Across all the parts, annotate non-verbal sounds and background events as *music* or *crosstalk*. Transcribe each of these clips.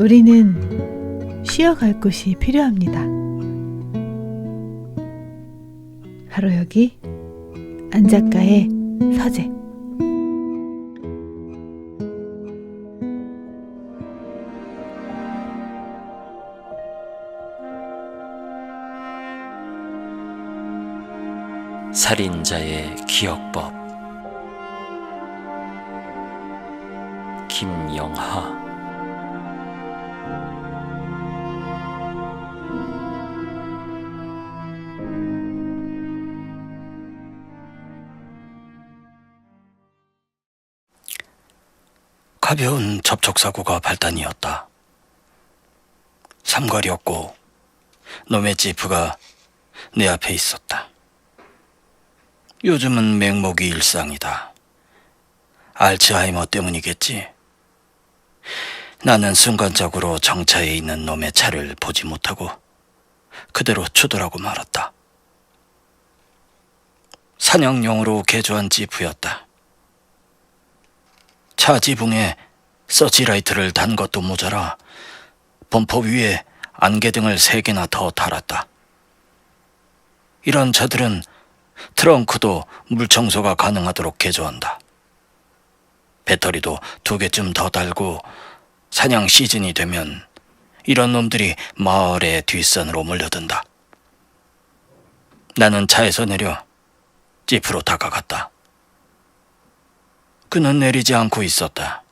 우리는 쉬어갈 곳이 필요합니다. 바로 여기 안 작가의 서재. 살인자의 기억법 김영하 가벼운 접촉사고가 발단이었다. 삼거리였고 놈의 지프가 내 앞에 있었다. 요즘은 맹목이 일상이다. 알츠하이머 때문이겠지. 나는 순간적으로 정차해 있는 놈의 차를 보지 못하고 그대로 추돌하고 말았다. 사냥용으로 개조한 지프였다. 차 지붕에 서치라이트를 단 것도 모자라 범퍼 위에 안개등을 세 개나 더 달았다. 이런 차들은 트렁크도 물 청소가 가능하도록 개조한다. 배터리도 두 개쯤 더 달고 사냥 시즌이 되면 이런 놈들이 마을의 뒷산으로 몰려든다. 나는 차에서 내려 지프로 다가갔다. 그는 내리지 않고 있었다.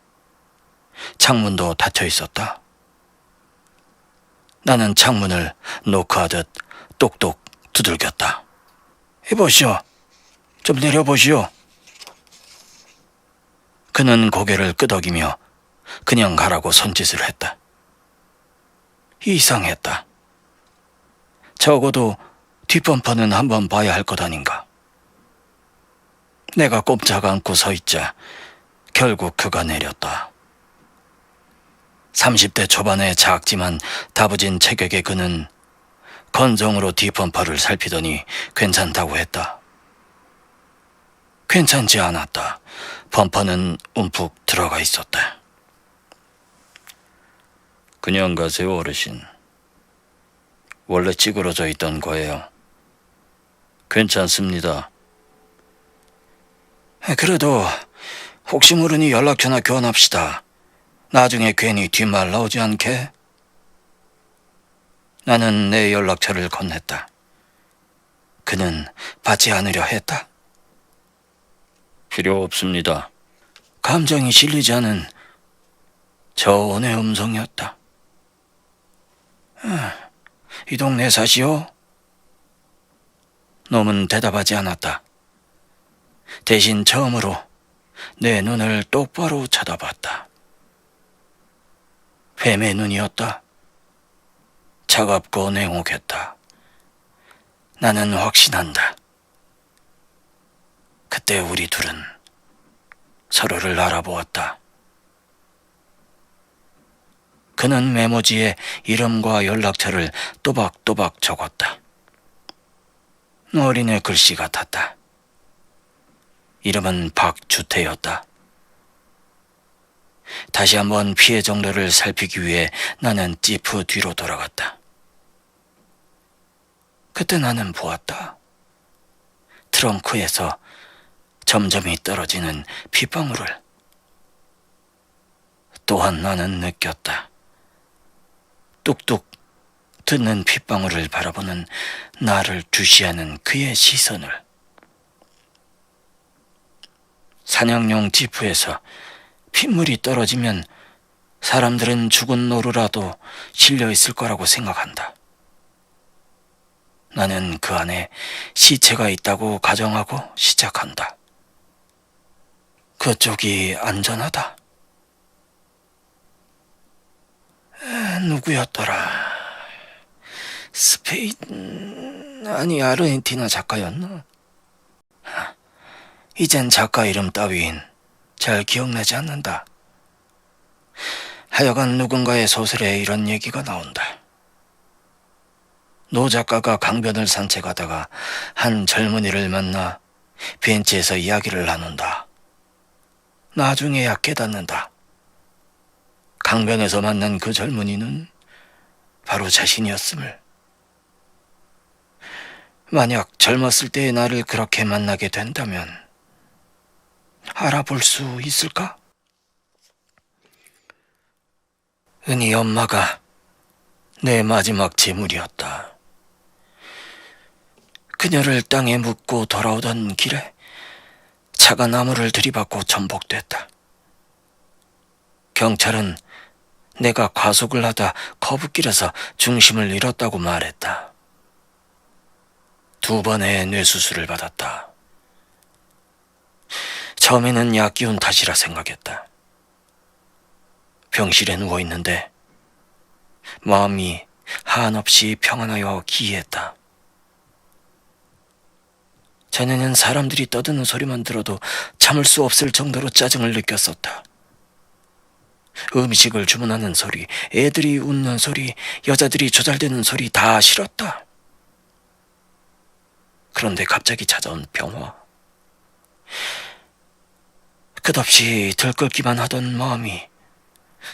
창문도 닫혀 있었다. 나는 창문을 노크하듯 똑똑 두들겼다. 해보시오. 좀 내려보시오. 그는 고개를 끄덕이며 그냥 가라고 손짓을 했다. 이상했다. 적어도 뒷범퍼는 한번 봐야 할 것 아닌가. 내가 꼼짝 않고 서 있자 결국 그가 내렸다. 30대 초반의 작지만 다부진 체격의 그는 건성으로 뒷범퍼를 살피더니 괜찮다고 했다. 괜찮지 않았다. 범퍼는 움푹 들어가 있었다. 그냥 가세요, 어르신. 원래 찌그러져 있던 거예요. 괜찮습니다. 그래도 혹시 모르니 연락처나 교환합시다. 나중에 괜히 뒷말 나오지 않게. 나는 내 연락처를 건넸다. 그는 받지 않으려 했다. 필요 없습니다. 감정이 실리지 않은 저온의 음성이었다. 아, 이 동네 사시오? 놈은 대답하지 않았다. 대신 처음으로 내 눈을 똑바로 쳐다봤다. 뱀의 눈이었다. 차갑고 냉혹했다. 나는 확신한다. 그때 우리 둘은 서로를 알아보았다. 그는 메모지에 이름과 연락처를 또박또박 적었다. 어린애 글씨 같았다. 이름은 박주태였다. 다시 한번 피해 정도를 살피기 위해 나는 지프 뒤로 돌아갔다. 그때 나는 보았다. 트렁크에서 점점이 떨어지는 핏방울을. 또한 나는 느꼈다. 뚝뚝 듣는 핏방울을 바라보는 나를 주시하는 그의 시선을. 사냥용 지프에서 핏물이 떨어지면 사람들은 죽은 노루라도 실려 있을 거라고 생각한다. 나는 그 안에 시체가 있다고 가정하고 시작한다. 그쪽이 안전하다. 에, 누구였더라? 스페인, 아니, 아르헨티나 작가였나? 하, 이젠 작가 이름 따윈 잘 기억나지 않는다. 하여간 누군가의 소설에 이런 얘기가 나온다. 노 작가가 강변을 산책하다가 한 젊은이를 만나 벤치에서 이야기를 나눈다. 나중에야 깨닫는다. 강변에서 만난 그 젊은이는 바로 자신이었음을. 만약 젊었을 때의 나를 그렇게 만나게 된다면 알아볼 수 있을까? 은희 엄마가 내 마지막 재물이었다. 그녀를 땅에 묻고 돌아오던 길에 차가 나무를 들이받고 전복됐다. 경찰은 내가 과속을 하다 거북길에서 중심을 잃었다고 말했다. 두 번의 뇌수술을 받았다. 처음에는 약 기운 탓이라 생각했다. 병실에 누워 있는데 마음이 한없이 평안하여 기이했다. 전에는 사람들이 떠드는 소리만 들어도 참을 수 없을 정도로 짜증을 느꼈었다. 음식을 주문하는 소리, 애들이 웃는 소리, 여자들이 조잘대는 소리 다 싫었다. 그런데 갑자기 찾아온 병화. 끝없이 들끓기만 하던 마음이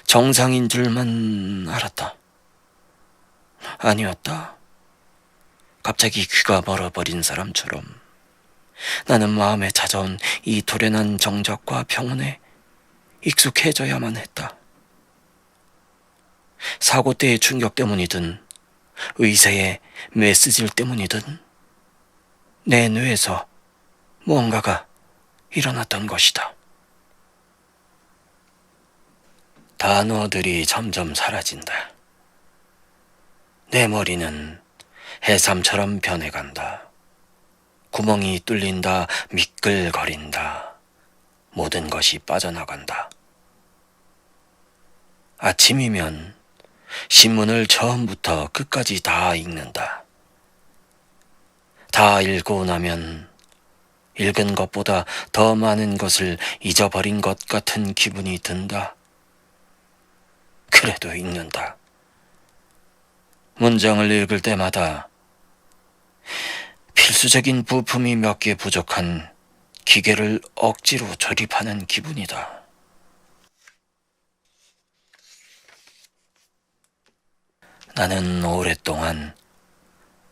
정상인 줄만 알았다. 아니었다. 갑자기 귀가 멀어버린 사람처럼 나는 마음에 찾아온 이 도련한 정적과 평온에 익숙해져야만 했다. 사고 때의 충격 때문이든 의사의 메시지 때문이든 내 뇌에서 무언가가 일어났던 것이다. 단어들이 점점 사라진다. 내 머리는 해삼처럼 변해간다. 구멍이 뚫린다, 미끌거린다. 모든 것이 빠져나간다. 아침이면 신문을 처음부터 끝까지 다 읽는다. 다 읽고 나면 읽은 것보다 더 많은 것을 잊어버린 것 같은 기분이 든다. 그래도 읽는다. 문장을 읽을 때마다 필수적인 부품이 몇 개 부족한 기계를 억지로 조립하는 기분이다. 나는 오랫동안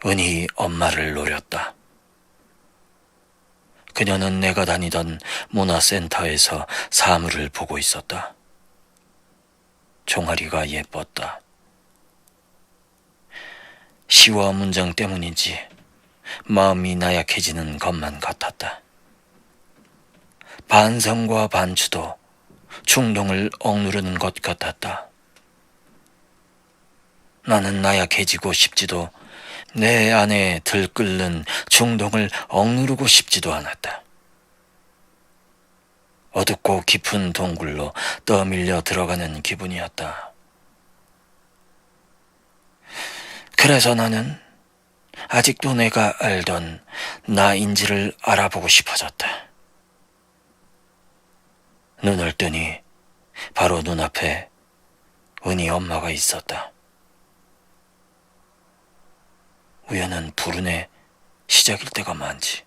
은희 엄마를 노렸다. 그녀는 내가 다니던 문화센터에서 사물을 보고 있었다. 종아리가 예뻤다. 시와 문장 때문인지 마음이 나약해지는 것만 같았다. 반성과 반추도 충동을 억누르는 것 같았다. 나는 나약해지고 싶지도 내 안에 들끓는 충동을 억누르고 싶지도 않았다. 어둡고 깊은 동굴로 떠밀려 들어가는 기분이었다. 그래서 나는 아직도 내가 알던 나인지를 알아보고 싶어졌다. 눈을 뜨니 바로 눈앞에 은희 엄마가 있었다. 우연은 불운의 시작일 때가 많지.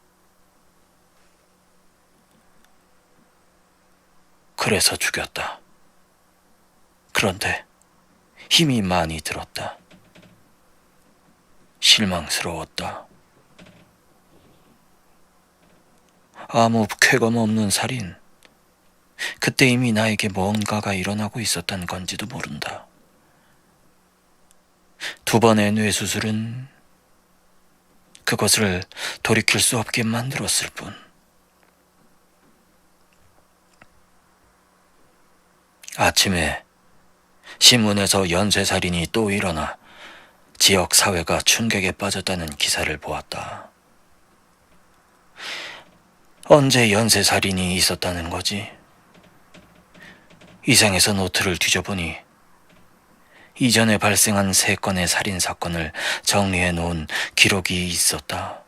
그래서 죽였다. 그런데 힘이 많이 들었다. 실망스러웠다. 아무 쾌감 없는 살인. 그때 이미 나에게 뭔가가 일어나고 있었던 건지도 모른다. 두 번의 뇌수술은 그것을 돌이킬 수 없게 만들었을 뿐. 아침에 신문에서 연쇄살인이 또 일어나 지역 사회가 충격에 빠졌다는 기사를 보았다. 언제 연쇄살인이 있었다는 거지? 이상에서 노트를 뒤져보니 이전에 발생한 세 건의 살인 사건을 정리해 놓은 기록이 있었다.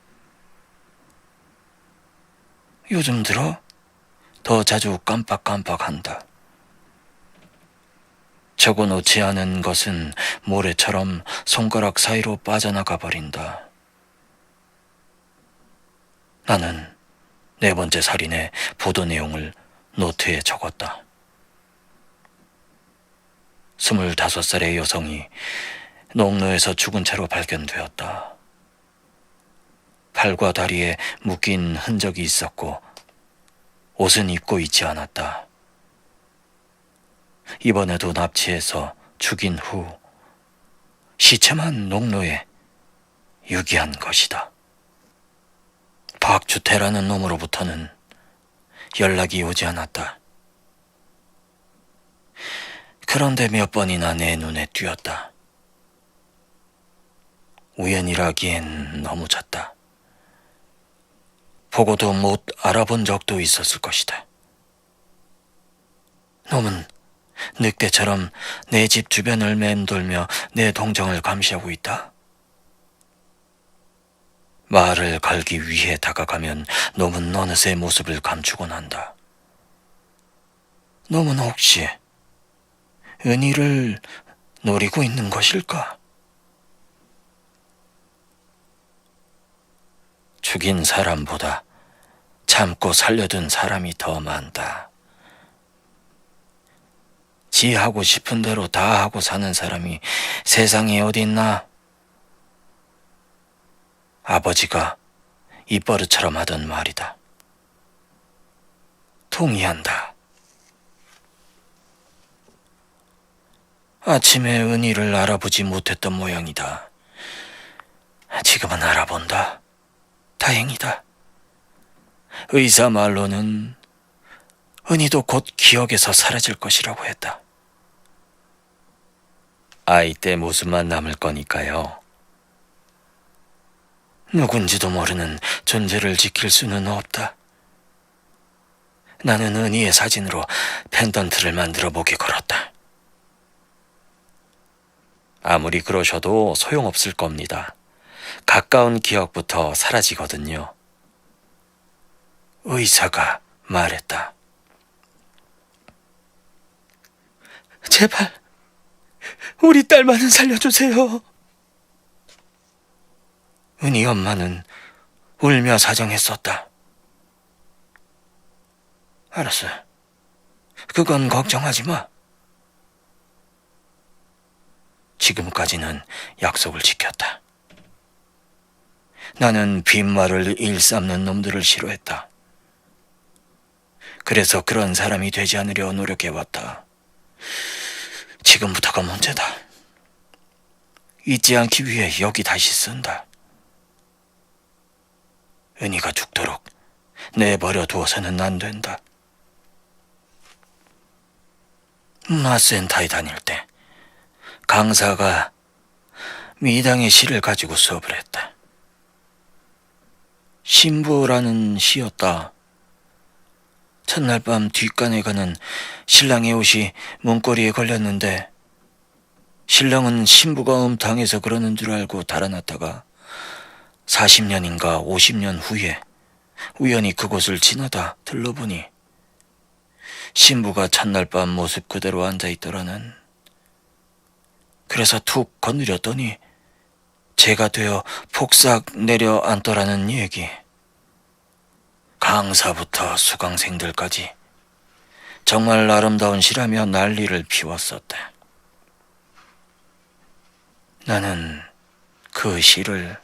요즘 들어 더 자주 깜빡깜빡한다. 적어 놓지 않은 것은 모래처럼 손가락 사이로 빠져나가 버린다. 나는 네 번째 살인의 보도 내용을 노트에 적었다. 스물다섯 살의 여성이 농로에서 죽은 채로 발견되었다. 팔과 다리에 묶인 흔적이 있었고 옷은 입고 있지 않았다. 이번에도 납치해서 죽인 후 시체만 농로에 유기한 것이다. 박주태라는 놈으로부터는 연락이 오지 않았다. 그런데 몇 번이나 내 눈에 띄었다. 우연이라기엔 너무 작다. 보고도 못 알아본 적도 있었을 것이다. 놈은 늑대처럼 내 집 주변을 맴돌며 내 동정을 감시하고 있다. 말을 걸기 위해 다가가면 놈은 어느새 모습을 감추곤 한다. 놈은 혹시 은희를 노리고 있는 것일까? 죽인 사람보다 참고 살려둔 사람이 더 많다. 지 하고 싶은 대로 다 하고 사는 사람이 세상에 어디 있나? 아버지가 입버릇처럼 하던 말이다. 동의한다. 아침에 은희를 알아보지 못했던 모양이다. 지금은 알아본다. 다행이다. 의사 말로는 은희도 곧 기억에서 사라질 것이라고 했다. 아이 때 모습만 남을 거니까요. 누군지도 모르는 존재를 지킬 수는 없다. 나는 은희의 사진으로 펜던트를 만들어 보게 걸었다. 아무리 그러셔도 소용없을 겁니다. 가까운 기억부터 사라지거든요. 의사가 말했다. 제발, 우리 딸만은 살려주세요. 은희 엄마는 울며 사정했었다. 알았어. 그건 걱정하지 마. 지금까지는 약속을 지켰다. 나는 빈말을 일삼는 놈들을 싫어했다. 그래서 그런 사람이 되지 않으려 노력해왔다. 지금부터가 문제다. 잊지 않기 위해 여기 다시 쓴다. 은희가 죽도록 내버려 두어서는 안 된다. 문화센터에 다닐 때 강사가 미당의 시를 가지고 수업을 했다. 신부라는 시였다. 첫날 밤 뒷간에 가는 신랑의 옷이 문고리에 걸렸는데 신랑은 신부가 음탕해서 그러는 줄 알고 달아났다가 40년인가 50년 후에 우연히 그곳을 지나다 들러보니 신부가 첫날 밤 모습 그대로 앉아 있더라는. 그래서 툭 건드렸더니 제가 되어 폭삭 내려앉더라는 얘기. 강사부터 수강생들까지 정말 아름다운 시라며 난리를 피웠었다. 나는 그 시를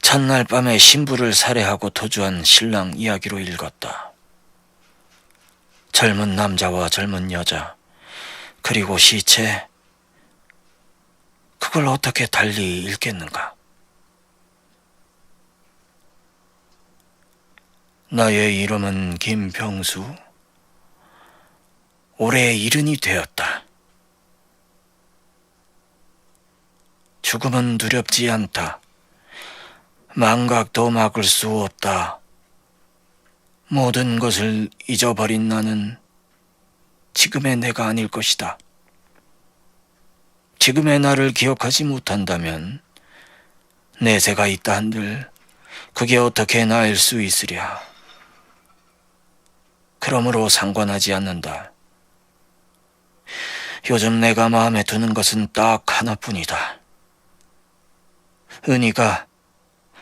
첫날 밤에 신부를 살해하고 도주한 신랑 이야기로 읽었다. 젊은 남자와 젊은 여자, 그리고 시체, 그걸 어떻게 달리 읽겠는가? 나의 이름은 김병수. 올해 이른이 되었다. 죽음은 두렵지 않다. 망각도 막을 수 없다. 모든 것을 잊어버린 나는 지금의 내가 아닐 것이다. 지금의 나를 기억하지 못한다면 내세가 있다 한들 그게 어떻게 나일 수 있으랴. 그러므로 상관하지 않는다. 요즘 내가 마음에 드는 것은 딱 하나뿐이다. 은희가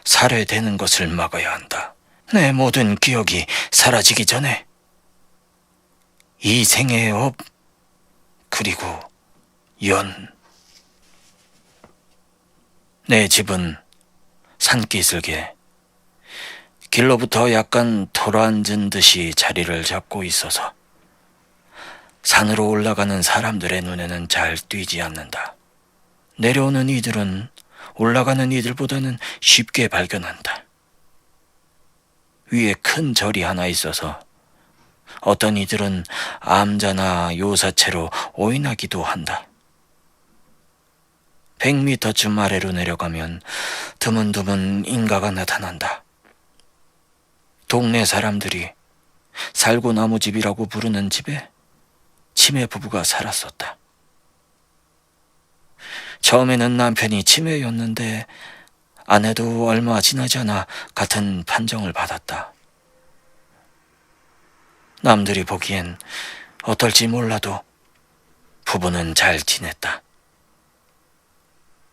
살해되는 것을 막아야 한다. 내 모든 기억이 사라지기 전에 이 생의 업 그리고 연. 내 집은 산기슭에 길로부터 약간 돌아앉은 듯이 자리를 잡고 있어서 산으로 올라가는 사람들의 눈에는 잘 띄지 않는다. 내려오는 이들은 올라가는 이들보다는 쉽게 발견한다. 위에 큰 절이 하나 있어서 어떤 이들은 암자나 요사체로 오인하기도 한다. 100미터쯤 아래로 내려가면 드문드문 인가가 나타난다. 동네 사람들이 살고 나무 집이라고 부르는 집에 치매 부부가 살았었다. 처음에는 남편이 치매였는데 아내도 얼마 지나지 않아 같은 판정을 받았다. 남들이 보기엔 어떨지 몰라도 부부는 잘 지냈다.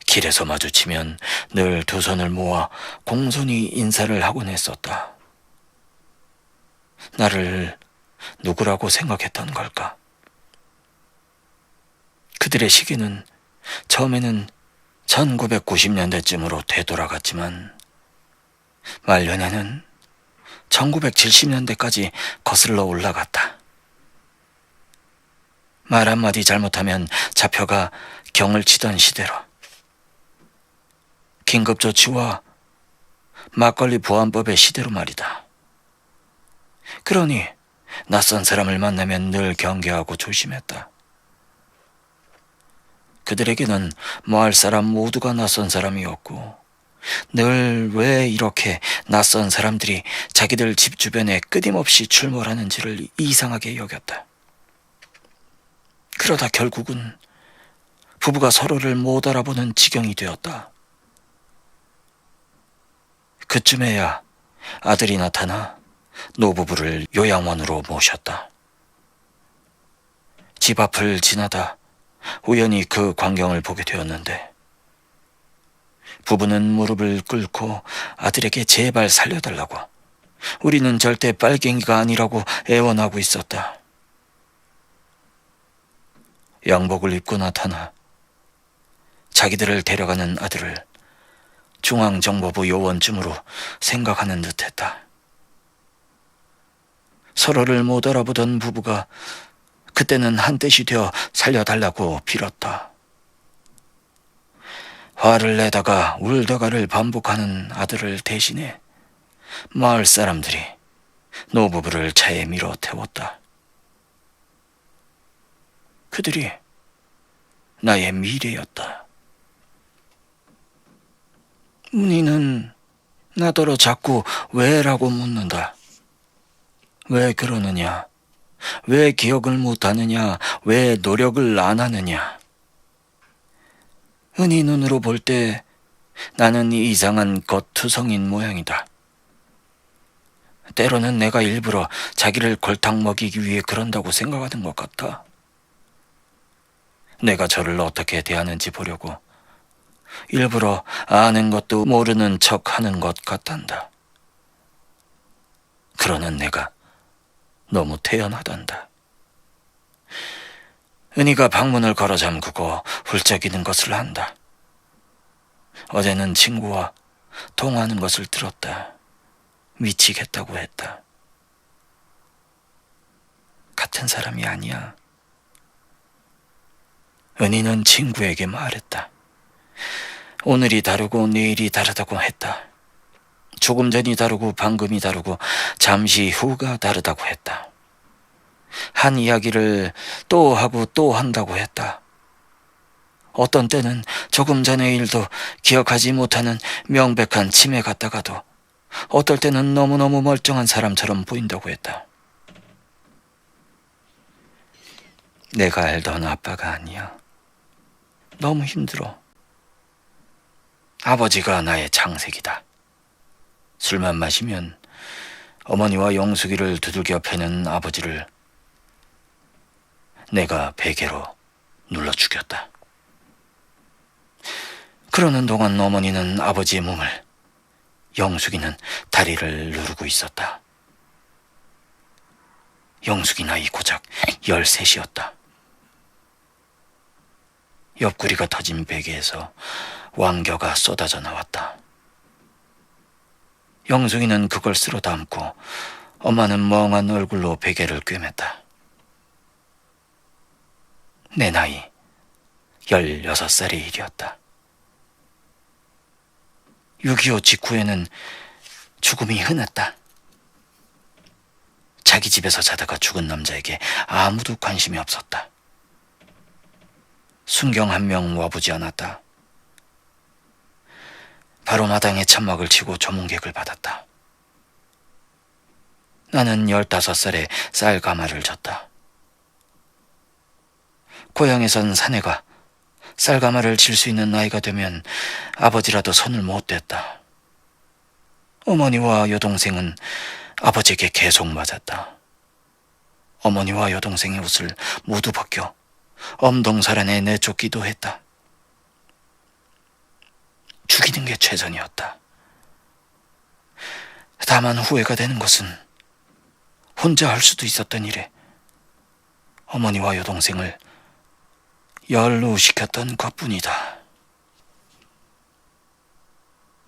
길에서 마주치면 늘 두 손을 모아 공손히 인사를 하곤 했었다. 나를 누구라고 생각했던 걸까? 그들의 시기는 처음에는 1990년대쯤으로 되돌아갔지만 말년에는 1970년대까지 거슬러 올라갔다. 말 한마디 잘못하면 잡혀가 경을 치던 시대로 긴급조치와 막걸리 보안법의 시대로 말이다. 그러니 낯선 사람을 만나면 늘 경계하고 조심했다. 그들에게는 마을 사람 모두가 낯선 사람이었고 늘 왜 이렇게 낯선 사람들이 자기들 집 주변에 끊임없이 출몰하는지를 이상하게 여겼다. 그러다 결국은 부부가 서로를 못 알아보는 지경이 되었다. 그쯤에야 아들이 나타나 노부부를 요양원으로 모셨다. 집 앞을 지나다 우연히 그 광경을 보게 되었는데 부부는 무릎을 꿇고 아들에게 제발 살려달라고 우리는 절대 빨갱이가 아니라고 애원하고 있었다. 양복을 입고 나타나 자기들을 데려가는 아들을 중앙정보부 요원쯤으로 생각하는 듯했다. 서로를 못 알아보던 부부가 그때는 한뜻이 되어 살려달라고 빌었다. 화를 내다가 울다가를 반복하는 아들을 대신해 마을 사람들이 노부부를 차에 밀어 태웠다. 그들이 나의 미래였다. 문희는 나더러 자꾸 왜라고 묻는다. 왜 그러느냐? 왜 기억을 못하느냐? 왜 노력을 안 하느냐? 은희 눈으로 볼 때 나는 이상한 겉투성인 모양이다. 때로는 내가 일부러 자기를 골탕 먹이기 위해 그런다고 생각하는 것 같아. 내가 저를 어떻게 대하는지 보려고 일부러 아는 것도 모르는 척 하는 것 같단다. 그러는 내가 너무 태연하단다. 은희가 방문을 걸어 잠그고 훌쩍이는 것을 한다. 어제는 친구와 통화하는 것을 들었다. 미치겠다고 했다. 같은 사람이 아니야. 은희는 친구에게 말했다. 오늘이 다르고 내일이 다르다고 했다. 조금 전이 다르고 방금이 다르고 잠시 후가 다르다고 했다. 한 이야기를 또 하고 또 한다고 했다. 어떤 때는 조금 전의 일도 기억하지 못하는 명백한 치매 같다가도 어떨 때는 너무너무 멀쩡한 사람처럼 보인다고 했다. 내가 알던 아빠가 아니야. 너무 힘들어. 아버지가 나의 창색이다. 술만 마시면 어머니와 영숙이를 두들겨 패는 아버지를 내가 베개로 눌러 죽였다. 그러는 동안 어머니는 아버지의 몸을, 영숙이는 다리를 누르고 있었다. 영숙이 나이 고작 13이었다. 옆구리가 터진 베개에서 왕겨가 쏟아져 나왔다. 영숙이는 그걸 쓸어 담고 엄마는 멍한 얼굴로 베개를 꿰맸다. 내 나이 16살의 일이었다. 6.25 직후에는 죽음이 흔했다. 자기 집에서 자다가 죽은 남자에게 아무도 관심이 없었다. 순경 한 명 와보지 않았다. 바로 마당에 천막을 치고 조문객을 받았다. 나는 열다섯 살에 쌀 가마를 졌다. 고향에선 사내가 쌀 가마를 칠수 있는 나이가 되면 아버지라도 손을 못 댔다. 어머니와 여동생은 아버지에게 계속 맞았다. 어머니와 여동생의 옷을 모두 벗겨 엄동설안에 내쫓기도 했다. 죽이는 게 최선이었다. 다만 후회가 되는 것은 혼자 할 수도 있었던 일에 어머니와 여동생을 연루시켰던 것뿐이다.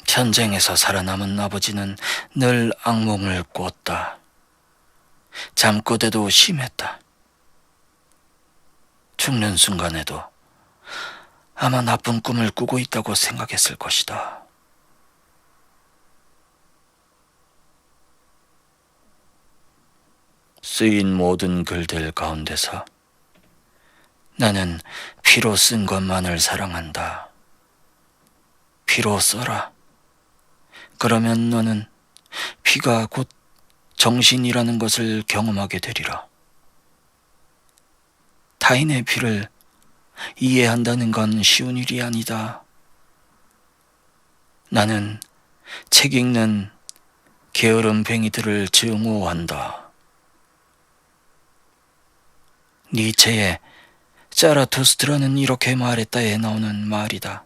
전쟁에서 살아남은 아버지는 늘 악몽을 꿨다. 잠꼬대도 심했다. 죽는 순간에도 아마 나쁜 꿈을 꾸고 있다고 생각했을 것이다. 쓰인 모든 글들 가운데서 나는 피로 쓴 것만을 사랑한다. 피로 써라. 그러면 너는 피가 곧 정신이라는 것을 경험하게 되리라. 타인의 피를 이해한다는 건 쉬운 일이 아니다. 나는 책 읽는 게으름뱅이들을 증오한다. 니체의 짜라투스트라는 이렇게 말했다에 나오는 말이다.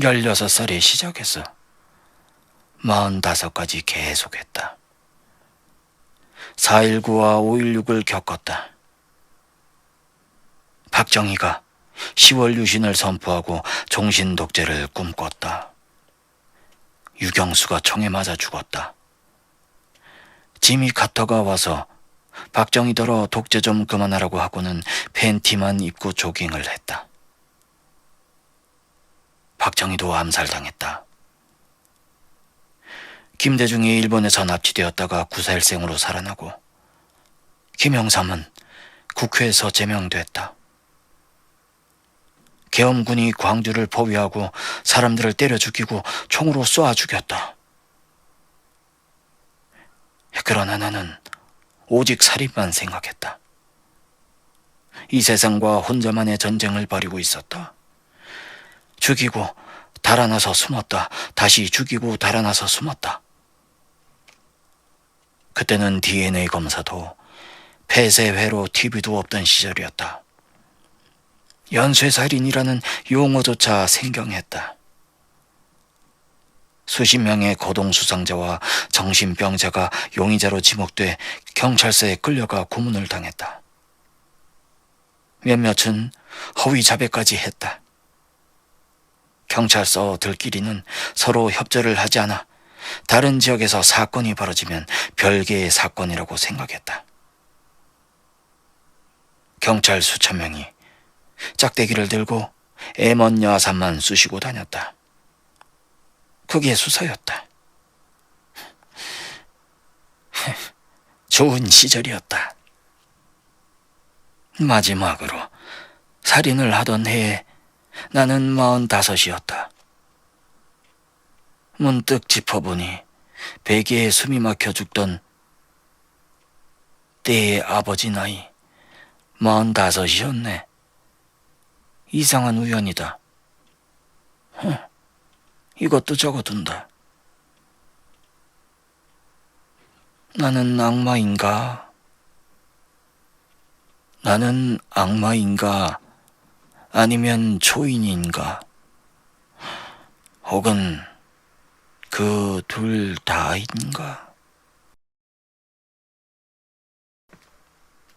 16살에 시작해서 45까지 계속했다. 4.19와 5.16을 겪었다. 박정희가 10월 유신을 선포하고 종신 독재를 꿈꿨다. 유경수가 총에 맞아 죽었다. 지미 카터가 와서 박정희더러 독재 좀 그만하라고 하고는 팬티만 입고 조깅을 했다. 박정희도 암살당했다. 김대중이 일본에서 납치되었다가 구사일생으로 살아나고 김영삼은 국회에서 제명됐다. 계엄군이 광주를 포위하고 사람들을 때려 죽이고 총으로 쏘아 죽였다. 그러나 나는 오직 살인만 생각했다. 이 세상과 혼자만의 전쟁을 벌이고 있었다. 죽이고 달아나서 숨었다. 다시 죽이고 달아나서 숨었다. 그때는 DNA 검사도 폐쇄회로 TV도 없던 시절이었다. 연쇄살인이라는 용어조차 생경했다. 수십 명의 고동수상자와 정신병자가 용의자로 지목돼 경찰서에 끌려가 고문을 당했다. 몇몇은 허위 자백까지 했다. 경찰서 들끼리는 서로 협조를 하지 않아 다른 지역에서 사건이 벌어지면 별개의 사건이라고 생각했다. 경찰 수천 명이 짝대기를 들고 애먼 야산만 쑤시고 다녔다. 그게 수사였다. *laughs* 좋은 시절이었다. 마지막으로 살인을 하던 해에 나는 마흔다섯이었다. 문득 짚어보니 베개에 숨이 막혀 죽던 때의 아버지 나이 마흔다섯이었네. 이상한 우연이다. 흠, 이것도 적어둔다. 나는 악마인가? 나는 악마인가? 아니면 초인인가? 혹은 그 둘 다인가?